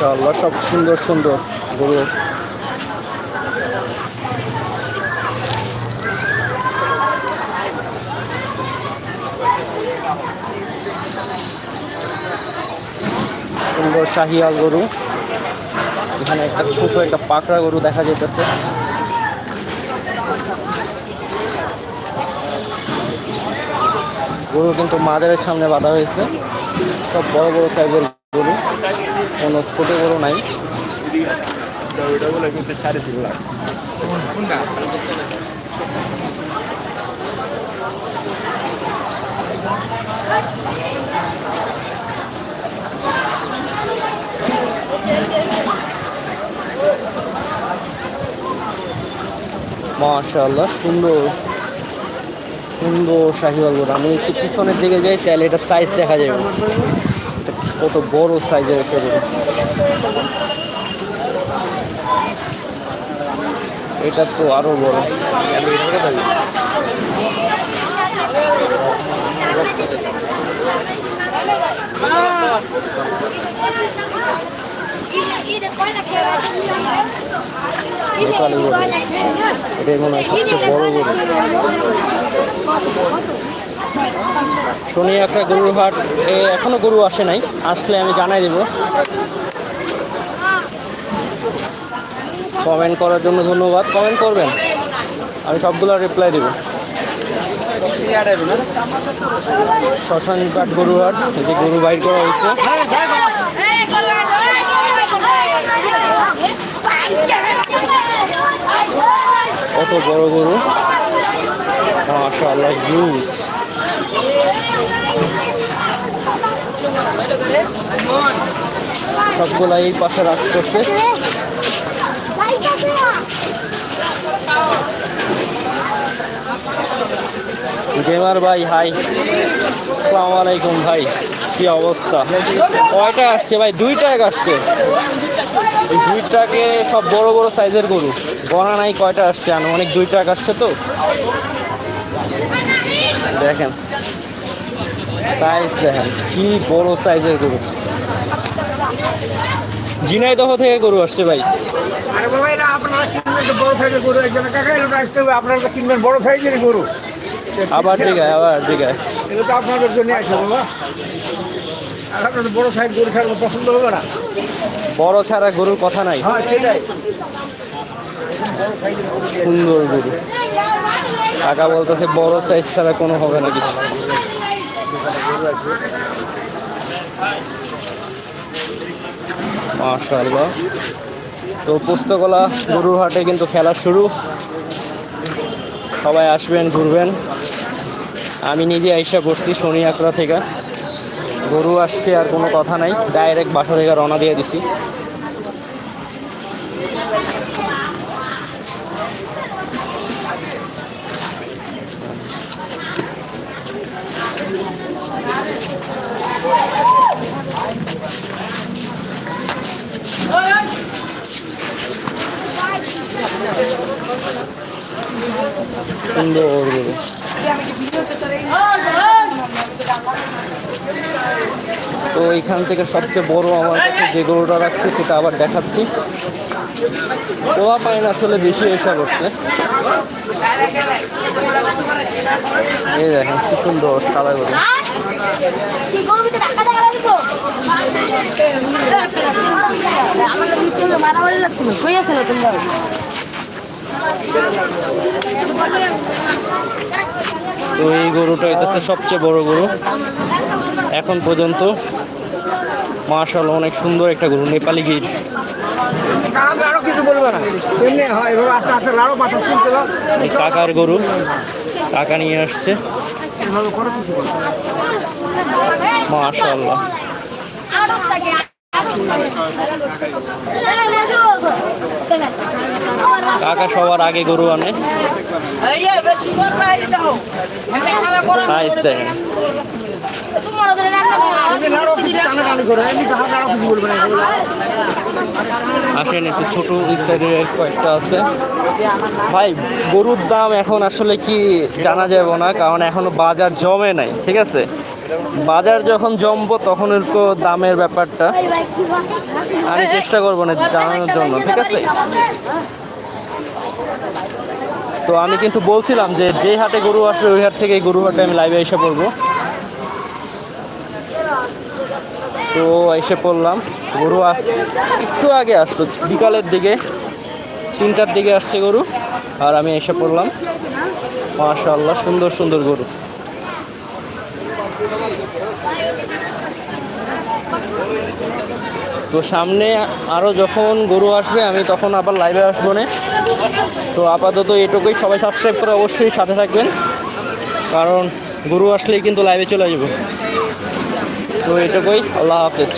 মাশাআল্লাহ, সব সুন্দর সুন্দর গরু। সুন্দর শাহিয়াল গরু। এখানে একটা ছোট একটা পাকড়া গরু দেখা যেতেছে গরু কিন্তু মাজারের সামনে বাঁধা হয়েছে। সব বড় বড় সাইজের গরু। কোনো ছোট গরু নাই। সাড়ে মাশাআল্লাহ, সুন্দর। সুন্দর শাহিওয়াল আমি একটু পিছনের দিকে যাই, তাহলে এটা সাইজ দেখা যাবে। কত বড় সাইজের একটা গরু এটা তো আরও বড়। এটাই মনে হয় সবচেয়ে বড় গরু শনি একটা গরুর হাট এ এখনও গরু আসে নাই, আসলে আমি জানাই দেব। কমেন্ট করার জন্য ধন্যবাদ। কমেন্ট করবেন, আমি সবগুলো রিপ্লাই দেব। শ্মশান কাঠ গরু হাট যে গরু বাইর করা হয়েছে। কত বড় গরু। মাশাআল্লাহ হিউজ সবগুলা এই পাশে রাখতেছে গেমার ভাই, হাই। আসসালামু আলাইকুম ভাই, কি অবস্থা? কয়টা আসছে ভাই? দুইটা এক আসছে। এই দুইটাকে সব বড় বড় সাইজের গরু। গণা নাই, কয়টা আসছে? আনুমানিক দুই টাক আসছে তো। দেখেন। সাইজ দেখেন কি বড় সাইজের গরু। ঝিনাইদহ থেকে গরু আসছে ভাই। আবার ঠিক আছে আবার ঠিক আছে এটা তো আপনাদের জন্য আছে বাবা। আর আপনাদের বড় সাইজ গরু ছাড়া পছন্দ হবে না। বড় ছাড়া গরুর কথা নাই। হ্যাঁ সুন্দর গরু। কাকা বলতেছে বড় সাইজ ছাড়া কোনো হবে না কিছু। মাশাআল্লাহ। তো পুস্তকলা গরুর হাটে কিন্তু খেলা শুরু। সবাই আসবেন, ঘুরবেন। আমি নিজে আইসা করছি শনি আকড়া থেকে। গরু আসছে আর কোনো কথা নাই। ডাইরেক্ট বাসা থেকে রওনা দিয়ে দিছি। সুন্দর তো এখান থেকে সবচেয়ে বড় আমার কাছে যে গরুটা রাখছে, সেটা আবার দেখাচ্ছি। পোয়া পাইন আসলে বেশি এসা করছে। এই দেখেন, কি সুন্দর সাদা গরু। তো এই গরুটা হইতেছে সবচেয়ে বড় গরু। এখন পর্যন্ত মার্শাল অনেক সুন্দর একটা গরু, নেপালি গির। কাকার গরু, কাকা নিয়ে আসছে। কিছু আরও কাকা সবার আগে গরু আনে। আসেন একটু ছোট সাইডের কয়েকটা আছে। ভাই গরুর দাম এখন আসলে কি জানা যাবে না কারণ এখনও বাজার জমে নাই ঠিক আছে? বাজার যখন জমবো তখন একটু দামের ব্যাপারটা। আমি চেষ্টা করব না জানানোর জন্য ঠিক আছে? তো আমি কিন্তু বলছিলাম যে যেই হাটে গরু আসবে, ওই হাট থেকে গরু হাটে আমি লাইভে এসে পড়ব। তো এসে পড়লাম। গরু আস একটু আগে আসলো, বিকালের দিকে, তিনটার দিকে আসছে গরু, আর আমি এসে পড়লাম। মাশাআল্লাহ, সুন্দর সুন্দর গরু। তো সামনে আরও যখন গরু আসবে, আমি তখন আবার লাইভে আসব না। তো আপাতত এটুকুই। সবাই সাবস্ক্রাইব করে অবশ্যই সাথে থাকবেন। কারণ গুরু আসলেই কিন্তু লাইভে চলে আসব। তো এটুকুই। আল্লাহ হাফেজ।